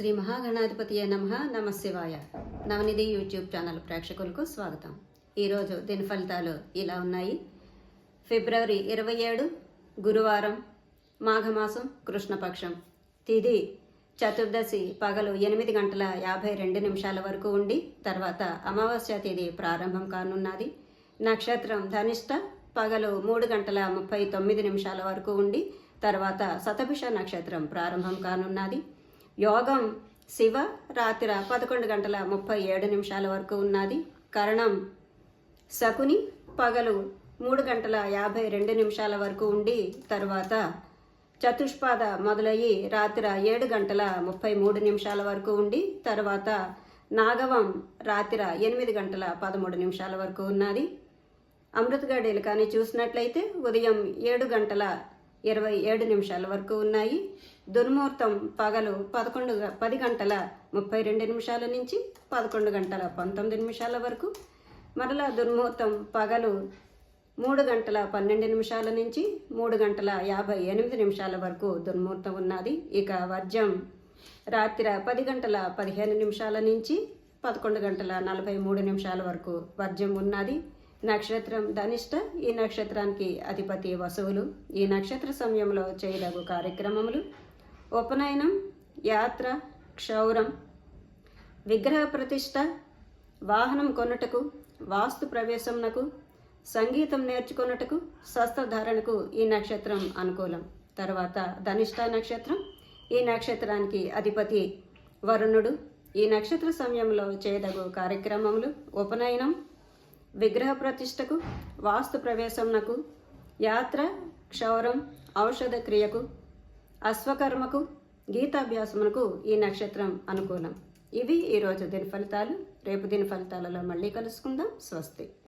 శ్రీ మహాగణాధిపతి నమ నమశివాయ. నవనిధి YouTube channel ప్రేక్షకులకు స్వాగతం. ఈరోజు దీని ఫలితాలు ఇలా ఉన్నాయి. ఫిబ్రవరి ఇరవై ఏడు గురువారం మాఘమాసం కృష్ణపక్షం. తిది చతుర్దశి పగలు ఎనిమిది గంటల యాభై రెండు నిమిషాల వరకు ఉండి తర్వాత అమావాస్య తేదీ ప్రారంభం కానున్నది. నక్షత్రం ధనిష్ట పగలు మూడు గంటల ముప్పై తొమ్మిది నిమిషాల వరకు ఉండి తర్వాత శతభిష నక్షత్రం ప్రారంభం కానున్నది. యోగం శివ రాత్రి పదకొండు గంటల ముప్పై ఏడు నిమిషాల వరకు ఉన్నది. కరణం శకుని పగలు మూడు గంటల యాభై రెండు నిమిషాల వరకు ఉండి తర్వాత చతుష్పాద మొదలయ్యి రాత్రి ఏడు గంటల ముప్పై మూడు నిమిషాల వరకు ఉండి తర్వాత నాగవం రాత్రి ఎనిమిది గంటల పదమూడు నిమిషాల వరకు ఉన్నది. అమృత కానీ చూసినట్లయితే ఉదయం ఏడు గంటల ఇరవై ఏడు నిమిషాల వరకు ఉన్నాయి. దుర్ముహూర్తం పగలు పదకొండు పది గంటల ముప్పై రెండు నిమిషాల నుంచి పదకొండు గంటల పంతొమ్మిది నిమిషాల వరకు. మరలా దుర్ముహూర్తం పగలు మూడు గంటల పన్నెండు నిమిషాల నుంచి మూడు గంటల యాభై ఎనిమిది నిమిషాల వరకు దుర్ముహూర్తం ఉన్నది. ఇక వర్జం రాత్రి పది గంటల పదిహేను నిమిషాల నుంచి పదకొండు గంటల నలభై మూడు నిమిషాల వరకు వర్జం ఉన్నది. నక్షత్రం ధనిష్ట. ఈ నక్షత్రానికి అధిపతి వసువులు. ఈ నక్షత్ర సమయంలో చేయదగు కార్యక్రమములు ఉపనయనం యాత్ర క్షౌరం విగ్రహ ప్రతిష్ట వాహనం కొనుటకు వాస్తు ప్రవేశమునకు సంగీతం నేర్చుకొనుటకు శస్త్రధారణకు ఈ నక్షత్రం అనుకూలం. తర్వాత ధనిష్ట నక్షత్రం. ఈ నక్షత్రానికి అధిపతి వరుణుడు. ఈ నక్షత్ర సమయంలో చేయదగు కార్యక్రమములు ఉపనయనం విగ్రహ ప్రతిష్టకు వాస్తు ప్రవేశమునకు యాత్ర క్షౌరం ఔషధ క్రియకు అశ్వకర్మకు గీతాభ్యాసమునకు ఈ నక్షత్రం అనుకూలం. ఇవి ఈరోజు దీని ఫలితాలు రేపు దీని ఫలితాలలో మళ్ళీ కలుసుకుందాం. స్వస్తి.